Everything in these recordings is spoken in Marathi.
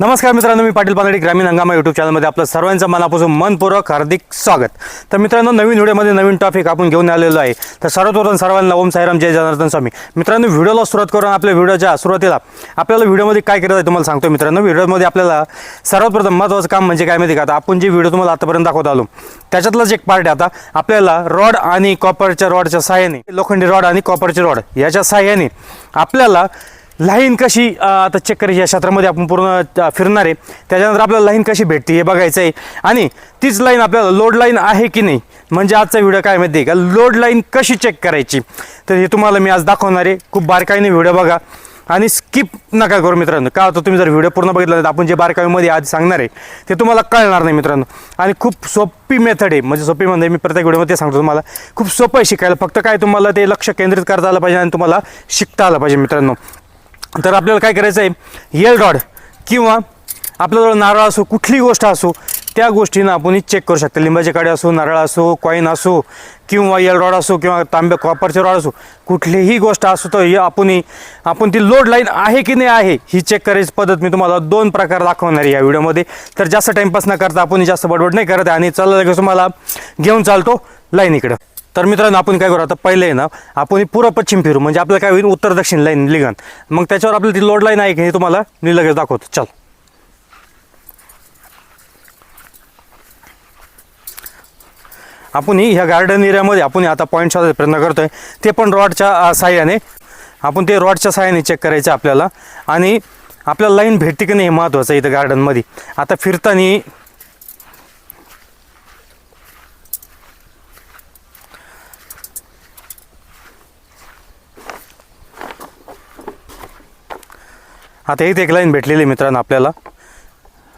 नमस्कार मित्रांनो मी पाटील पानडी ग्रामीण हंगामा यूट्यूब चॅनलमध्ये आपलं सर्वांचं मनापासून मनपूर्वक हार्दिक स्वागत. तर मित्रांनो नवीन व्हिडिओमध्ये नवीन टॉपिक आपण घेऊन आलेलो आहे. तर सर्वप्रथम सर्वांना ओम साईराम जय जनार्दन स्वामी. मित्रांनो व्हिडिओला सुरुवात करून आपल्या व्हिडिओच्या सुरुवातीला आपल्याला व्हिडिओमध्ये काय करायचं आहे तुम्हाला सांगतो मित्रांनो. व्हिडिओमध्ये आपल्याला सर्वात प्रथम महत्त्वाचं काम म्हणजे काय माहिती का? आता आपण जे व्हिडिओ तुम्हाला आतापर्यंत दाखवत आलो त्याच्यातलाच एक पार्ट आहे आता. आपल्याला रॉड आणि कॉपरच्या रॉडच्या सहाय्याने लोखंडी रॉड आणि कॉपरचे रॉड याच्या सहाय्याने आपल्याला लाईन कशी आता चेक करायची या क्षेत्रामध्ये आपण पूर्ण फिरणार आहे. त्याच्यानंतर आपल्याला लाईन कशी भेटते हे बघायचं आहे आणि तीच लाईन आपल्याला लोड लाईन आहे की नाही म्हणजे आजचा व्हिडिओ काय माहिती आहे का? लोड लाईन कशी चेक करायची? तर हे तुम्हाला मी आज दाखवणार आहे. खूप बारकाईने व्हिडिओ बघा. आणि स्किप नका करू मित्रांनो. का होतं तुम्ही जर व्हिडिओ पूर्ण बघितला तर आपण जे बारकाईमध्ये आज सांगणार आहे ते तुम्हाला कळणार नाही मित्रांनो. आणि खूप सोपी मेथड आहे. म्हणजे सोपी म्हणजे मी प्रत्येक व्हिडिओमध्ये सांगतो तुम्हाला. खूप सोपं आहे शिकायला. फक्त काय तुम्हाला ते लक्ष केंद्रित करता आलं पाहिजे आणि तुम्हाला शिकता आलं पाहिजे मित्रांनो. तर आपल्याला काय करायचं आहे? येल रॉड किंवा आपल्याजवळ नारळ असो कुठलीही गोष्ट असो त्या गोष्टीनं आपण चेक करू शकतो. लिंबाचे काडे असो नारळ असो कॉईन असो किंवा येल रॉड असो किंवा तांब्या कॉपरचे रॉड असो कुठलीही गोष्ट असो तर आपण आपण ती लोड लाईन आहे की नाही आहे ही चेक करायची पद्धत मी तुम्हाला दोन प्रकार दाखवणार आहे या व्हिडिओमध्ये तर जास्त टाईमपास न करता आपण जास्त बडबड नाही करत आहे आणि चला लगेच तुम्हाला घेऊन चालतो लाईन इकडं. तर मित्रांनो आपण काय करू? आता पहिले ना आपण ही पूर्व पश्चिम फिरू. म्हणजे आपल्याला काय होईल? उत्तर दक्षिण लाईन लिगन मग त्याच्यावर आपली ती लोड लाईन आहे की हे तुम्हाला मी लगेच दाखवतो. चल. आपण ही ह्या गार्डन एरियामध्ये आपण आता पॉईंट शोधायचा प्रयत्न करतोय. ते पण रॉडच्या साह्याने. आपण ते रॉडच्या साह्याने चेक करायचं आपल्याला. आणि आपल्याला लाईन भेटते की नाही हे महत्त्वाचं इथं गार्डनमध्ये आता फिरताना आता इथे एक लाईन भेटलेली मित्रांनो आपल्याला.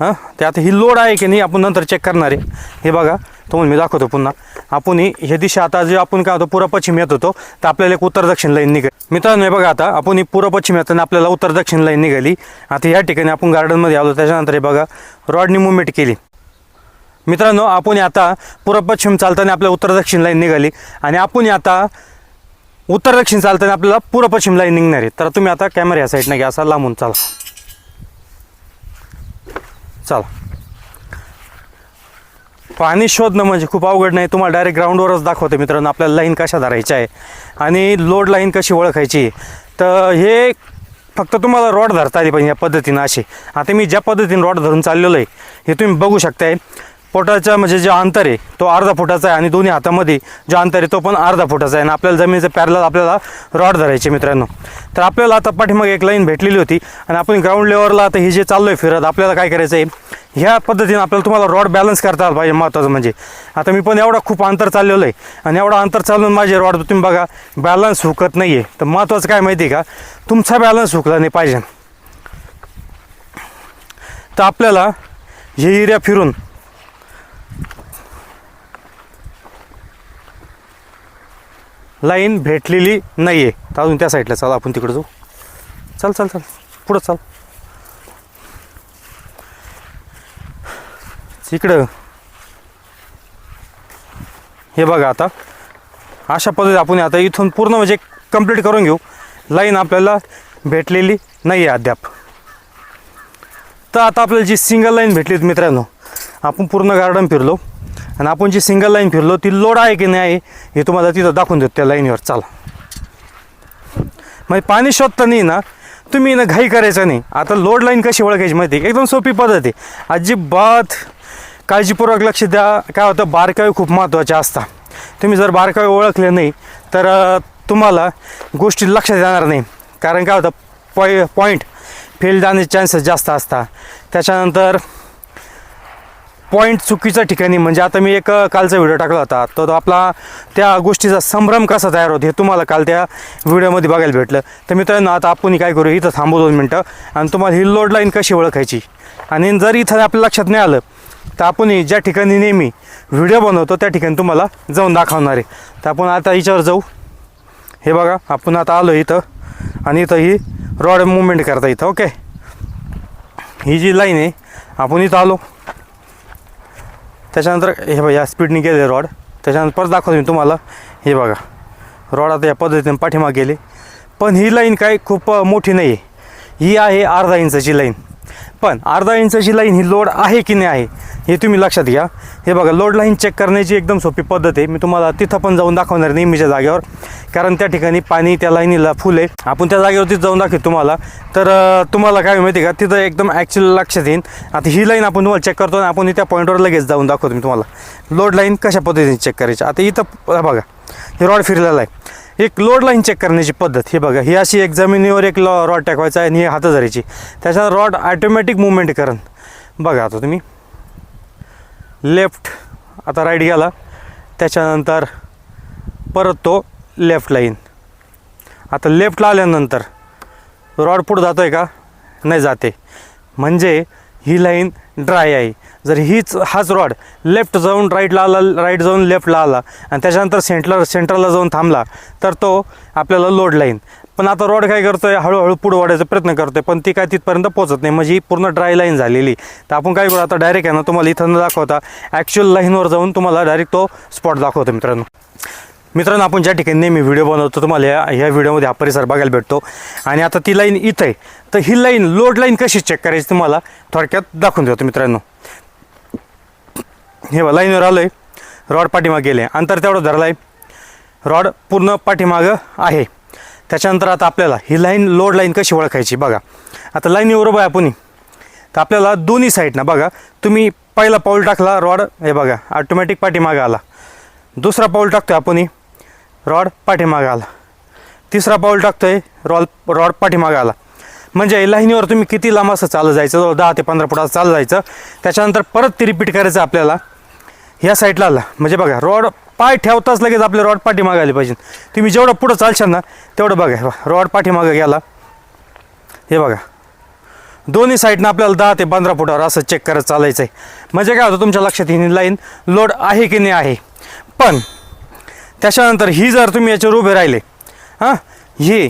हां? ते आता ही लोड आहे की नाही आपण नंतर चेक करणार आहे. हे बघा तुम्हाला मी दाखवतो पुन्हा. आपण ही हे दिशा आता जे आपण काय होतो पूर्व पश्चिम येत होतो तर आपल्याला एक उत्तर दक्षिण लाईन निघाली. मित्रांनो हे बघा आता आपण ही पूर्व पश्चिम येताना आपल्याला उत्तर दक्षिण लाईन निघाली. आता या ठिकाणी आपण गार्डनमध्ये आलो त्याच्यानंतर हे बघा रॉडनी मुवमेंट केली. मित्रांनो आपण आता पूर्व पश्चिम चालताना आपल्या उत्तर दक्षिण लाईन निघाली. आणि आपण आता उत्तर दक्षिण चालताना आपल्याला पूर्व पश्चिम लाईन निघणार आहे. तर तुम्ही आता कॅमेरा या साईडनं घ्या असा लांबून चला. चला. पाणी शोधणं म्हणजे खूप अवघड नाही. तुम्हाला डायरेक्ट ग्राउंडवरच दाखवतो मित्रांनो आपल्याला लाईन कशा धरायच्या आहे आणि लोड लाईन कशी ओळखायची आहे. तर हे फक्त तुम्हाला रॉड धरता आली पाहिजे या पद्धतीनं असे. आता मी ज्या पद्धतीने रॉड धरून चाललेलो आहे हे तुम्ही बघू शकताय. पोटाच्या म्हणजे जे अंतर आहे तो अर्धा फुटाचा आहे आणि दोन्ही हातामध्ये जो अंतर आहे तो पण अर्धा फुटाचा आहे. आणि आपल्याला जमिनीचं पॅरल आपल्याला रॉड धरायचे मित्रांनो. तर आपल्याला आता पाठीमागे एक लाईन भेटलेली होती आणि आपण ग्राउंड लेवलला आता हे जे चाललो आहे फिरत आपल्याला काय करायचं आहे? ह्या पद्धतीने आपल्याला तुम्हाला रॉड बॅलन्स करता आला पाहिजे महत्त्वाचं म्हणजे. आता मी पण एवढा खूप अंतर चाललेलं आहे आणि एवढा अंतर चालून माझे रॉड तुम्ही बघा बॅलन्स हुकत नाही आहे तर महत्त्वाचं काय माहिती आहे का? तुमचा बॅलन्स हुकला नाही पाहिजे. तर आपल्याला हे एरिया फिरून लाईन भेटलेली नाही आहे तर अजून त्या साईडला चाल आपण तिकडे जाऊ. चल चल चल. पुढं चाल. इकडं. हे बघा आता. अशा पद्धतीने आपण आता इथून पूर्ण म्हणजे कंप्लीट करून घेऊ. लाईन आपल्याला भेटलेली नाही आहे अद्याप. तर आता आपल्याला जी सिंगल लाईन भेटली मित्रांनो आपण पूर्ण गार्डन फिरलो. आणि आपण जी सिंगल लाईन फिरलो ती लोड आहे की नाही हे तुम्हाला तिथं दाखवून देतो त्या लाईनवर चला. म्हणजे पाणी शोधता नाही ना तुम्ही ना घाई करायचं नाही. आता लोड लाईन कशी ओळखायची माहिती एकदम सोपी पद्धत आहे. अजिबात काळजीपूर्वक लक्ष द्या. काय होतं बारकावे खूप महत्त्वाचे असतात. तुम्ही जर बारकावे ओळखले नाही तर तुम्हाला गोष्टी लक्षात येणार नाही. कारण काय होतं पॉइ पॉईंट फेल जाण्याचे चान्सेस जास्त असतात. त्याच्यानंतर पॉईंट चुकीच्या ठिकाणी. म्हणजे आता मी एक कालचा व्हिडिओ टाकला होता. तो तो आपला त्या गोष्टीचा संभ्रम कसा तयार होतो हे तुम्हाला काल त्या व्हिडिओमध्ये बघायला भेटलं. तर मित्रांनो आता आपण काय करू इथं थांबू दोन मिनटं. आणि तुम्हाला ही लोड लाईन कशी ओळखायची? आणि जर इथं आपल्या लक्षात नाही आलं तर आपण ज्या ठिकाणी नेहमी व्हिडिओ बनवतो त्या ठिकाणी तुम्हाला जाऊन दाखवणार आहे. तर आपण आता याच्यावर जाऊ. हे बघा आपण आता आलो इथं. आणि इथं ही रॉड मुवमेंट करता इथं ओके ही जी लाईन आहे आपण इथं आलो. त्याच्यानंतर हे बघा या स्पीडने गेले रॉड त्याच्यानंतर परत दाखवतो मी तुम्हाला. हे बघा रॉड आता या पद्धतीने पाठीमागे गेले. पण ही लाईन काय खूप मोठी नाही आहे ही आहे अर्धा इंचाची लाईन पण अर्धा इंचाची लाईन ही लोड आहे की नाही आहे हे तुम्ही लक्षात घ्या. हे बघा लोड लाईन चेक करण्याची एकदम सोपी पद्धत आहे. मी तुम्हाला तिथं पण जाऊन दाखवणार नेहमीच्या जागेवर. कारण त्या ठिकाणी पाणी त्या लाईनीला फुल आहे. आपण त्या जागेवरतीच जाऊन दाखवू तुम्हाला. तर तुम्हाला काय माहिती आहे का तिथं एकदम ॲक्च्युअली लक्षात येईल आता ही लाईन आपण तुम्हाला चेक करतो आणि आपण त्या पॉईंटवर लगेच जाऊन दाखवतो मी तुम्हाला. लोड लाईन कशा पद्धतीने चेक करायची? आता इथं बघा हे रॉड फिरलेला आहे. एक लोड लाईन चेक करण्याची पद्धत. हे बघा ही अशी एक जमिनीवर एक लॉ रॉड टाकवायचा आहे आणि ही हात धरायची त्याच्यात रॉड ॲटोमॅटिक मुवमेंट करण. बघा आता तुम्ही. लेफ्ट आता राईट गेला. त्याच्यानंतर परत तो लेफ्ट लाईन आता लेफ्टला आल्यानंतर रॉड पुढं जातो आहे का? नाही जाते. म्हणजे ही लाईन ड्राय आहे. जर हीच हाच रॉड लेफ्ट जाऊन राईटला आला राईट जाऊन लेफ्टला आला आणि त्याच्यानंतर सेंटरला सेंटरला जाऊन थांबला तर तो आपल्याला लोड लाईन पण आता रॉड काय करतोय? हळूहळू पुढे वाढायचा प्रयत्न करतोय पण ती काय तिथपर्यंत पोहोचत नाही. म्हणजे ही पूर्ण ड्राय लाईन झालेली. तर आपण काय करू? आता डायरेक्ट आहे ना तुम्हाला इथं न दाखवता ॲक्च्युअल लाईनवर जाऊन तुम्हाला डायरेक्ट तो स्पॉट दाखवतो मित्रांनो. मित्रांनो आपण ज्या ठिकाणी नेहमी व्हिडिओ बनवतो तुम्हाला या ह्या व्हिडिओमध्ये हा परिसर बघायला भेटतो. आणि आता ती लाईन इथं आहे. तर ही लाईन लोड लाईन कशी चेक करायची तुम्हाला थोडक्यात दाखवून देतो मित्रांनो. हे बघा लाईनवर आलो आहे रॉड पाठीमागे गेले. अंतर तेवढं धरलं आहे रॉड पूर्ण पाठीमागं आहे. त्याच्यानंतर आता आपल्याला ही लाईन लोड लाईन कशी ओळखायची बघा. आता लाईनीवर उभं आहे आपण. तर आपल्याला दोन्ही साईडनं बघा तुम्ही पहिला पाऊल टाकला रॉड हे बघा ऑटोमॅटिक पाठीमागं आला. दुसरा पाऊल टाकतो आहे आपण. रॉड पाठीमागं आला. तिसरा पाऊल टाकतो आहे रॉल रॉड पाठीमागं आला. म्हणजे लाईनीवर तुम्ही किती लांब असं चालत जायचं? जवळ दहा ते पंधरा फुटाचं चालत जायचं. त्याच्यानंतर परत ती रिपीट करायचं आपल्याला. ह्या साईडला आला. म्हणजे बघा रॉड पाय ठेवताच लगेच आपले रॉड पाठी मागायला पाहिजे. तुम्ही जेवढं पुढं चालशाल ना तेवढं बघा रॉड पाठीमागं गेला. हे बघा. दोन्ही साईडनं आपल्याला दहा ते पंधरा फुटावर असं चेक करत चालायचं आहे म्हणजे काय होतं तुमच्या लक्षात येईल लाईन लोड आहे की नाही आहे. पण त्याच्यानंतर ही जर तुम्ही याच्यावर उभे राहिले हां ही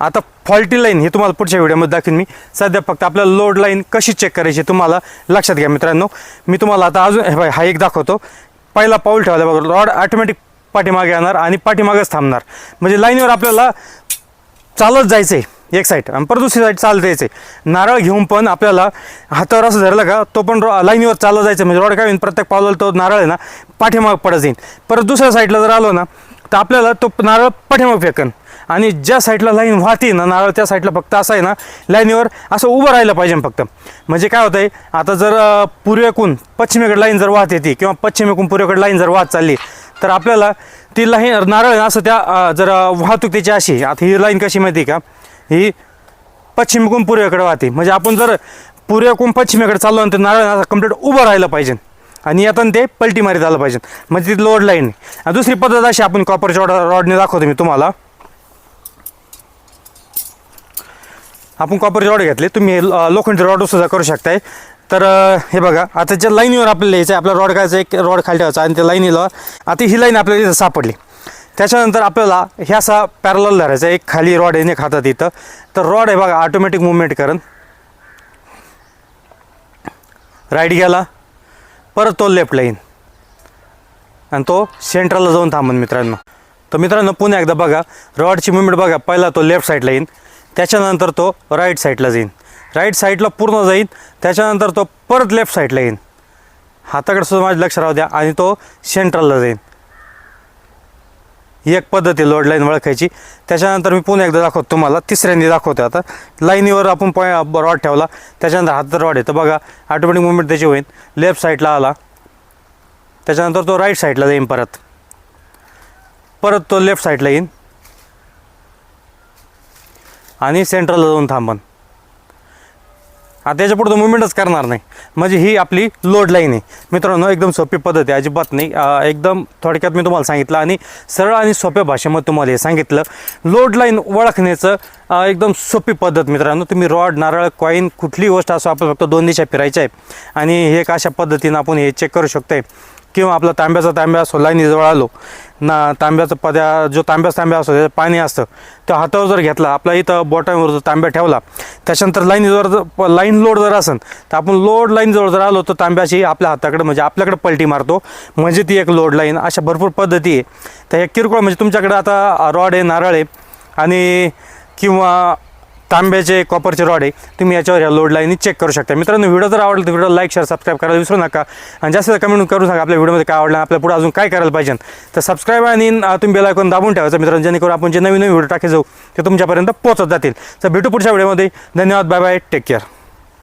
आता फॉल्टी लाईन हे तुम्हाला पुढच्या व्हिडिओमध्ये दाखवीन मी. सध्या फक्त आपल्याला लोड लाईन कशी चेक करायची तुम्हाला लक्षात घ्या मित्रांनो. मी तुम्हाला आता अजून हे हा एक दाखवतो. पहिला पाऊल ठेवायला बघा रॉड ऑटोमॅटिक पाठीमागे येणार आणि पाठीमागच थांबणार. म्हणजे लाईनवर आपल्याला चालत जायचं आहे एक साईड आणि परत दुसरी साईड चालत यायचं आहे नारळ घेऊन पण आपल्याला हातावर असं धरलं का तो पण रॉ लाईनीवर चालत जायचं म्हणजे रॉड काय होईल प्रत्येक पावलाला तो नारळ आहे ना पाठीमाग पडत जाईल परत दुसऱ्या साईडला जर आलो ना तर आपल्याला तो नारळ पाठीमाग फेकन. आणि ज्या साईडला लाईन वाहते ना नारळ त्या साईडला फक्त असं आहे ना लाईनीवर असं उभं राहिलं पाहिजे फक्त. म्हणजे काय होतं आहे आता जर पूर्वेकून पश्चिमेकडे लाईन जर वाहत येते किंवा पश्चिमेकून पूर्वेकडे लाईन जर वाहत चालली तर आपल्याला ती लाईन नारळ असं त्या जर वाहतूक त्याची अशी आता ही लाईन कशी माहिती आहे का? ही पश्चिमेकून पूर्वेकडे वाहते. म्हणजे आपण जर पूर्वेकून पश्चिमेकडे चाललो ना तर नारळ कंप्लीट उभं राहिलं पाहिजे. आणि यातून ते पलटी मारीत आलं पाहिजे. म्हणजे ती लोड लाईन दुसरी पद्धत अशी आपण कॉपरच्या रॉडने दाखवतो मी तुम्हाला. आपण कॉपर रॉड घेतले. तुम्ही हे लोखंडी रॉड सुद्धा करू शकताय. तर हे बघा आता ज्या लाईनीवर आपल्याला यायचं आहे आपला रॉड कायचा एक रॉड खाली ठेवायचा आणि त्या लाईनीला आता ही लाईन आपल्याला इथं सापडली. त्याच्यानंतर आपल्याला ह्या असा पॅरल धरायचा एक खाली रॉड येणे खातात इथं. तर रॉड आहे बघा ऑटोमॅटिक मुवमेंट करण. राईट गेला. परत तो लेफ्ट लाईन आणि तो सेंट्रलला जाऊन थांबन मित्रांनो. तर मित्रांनो पुन्हा एकदा बघा रॉडची मुवमेंट बघा पहिला तो लेफ्ट साईडला येईन त्याच्यानंतर तो राईट साईडला जाईन. राईट साईडला पूर्ण जाईन त्याच्यानंतर तो परत लेफ्ट साईडला येईन. हाताकडे सुद्धा माझं लक्ष राहू द्या आणि तो सेंट्रलला जाईन. ही एक पद्धती लोड लाईन ओळखायची. त्याच्यानंतर मी पुन्हा एकदा दाखवतो तुम्हाला तिसऱ्यांदा दाखवतो आता. लाईनीवर आपण पॉय रॉड ठेवला. त्याच्यानंतर हात रॉड येतं बघा ऑटोमॅटिक मुवमेंट त्याची होईल. लेफ्ट साईडला आला. त्याच्यानंतर तो राईट साईडला जाईन परत. परत तो लेफ्ट साईडला येईन. आणि सेंट्रलला जाऊन थांबन. आता त्याच्या पुढे मुवमेंटच करणार नाही. म्हणजे ही आपली लोड लाईन आहे. मित्रांनो एकदम सोपी पद्धत आहे. अजिबात नाही. एकदम थोडक्यात मी तुम्हाला सांगितलं आणि सरळ आणि सोप्या भाषेमध्ये तुम्हाला हे सांगितलं. लोड लाईन ओळखण्याचं एकदम सोपी पद्धत मित्रांनो. तुम्ही रॉड नारळ कॉईन कुठलीही गोष्ट असो आपण फक्त दोन दिशा फिरायच्या आहे आणि हे एक अशा पद्धतीनं आपण हे चेक करू शकतो आहे किंवा आपला तांब्याचा तांब्या असो लाईनीजवळ आलो ना तांब्याचा पद्या जो तांब्याचा तांब्या असतो त्याचं पाणी असतं तो हातावर जर घेतला आपला इथं बॉटमवर जर तांब्या ठेवला त्याच्यानंतर लाईनीजवळ जर लाईन लोड जर असेल तर आपण लोड लाईनजवळ जर आलो तर तांब्याची आपल्या हाताकडे म्हणजे आपल्याकडे पलटी मारतो. म्हणजे ती एक लोड लाईन अशा भरपूर पद्धती आहे. तर हे किरकोळ म्हणजे तुमच्याकडे आता रॉड आहे नारळ आहे आणि किंवा तांब्याचे कॉपरचे रॉड आहे तुम्ही याच्यावर या लोड लाईनी चेक करू शकता. मित्रांनो व्हिडिओ जर आवडला तर व्हिडिओ लाईक शेअर सबस्क्राईब करायला विसरू नका. आणि जास्त कमेंट करू सांगा आपल्या व्हिडिओमध्ये काय आवडलं आपल्या पुढे अजून काय करायला पाहिजे. तर सबस्क्राईब आणि तुम्ही बेल ऐकून दाबून ठेवायचं मित्रांनो जेणेकरून आपण जे नवीन नवीन व्हिडिओ टाके जाऊ ते तुमच्यापर्यंत पोहोचत जातील. तर भेटू पुढच्या व्हिडिओमध्ये धन्यवाद. Bye bye take care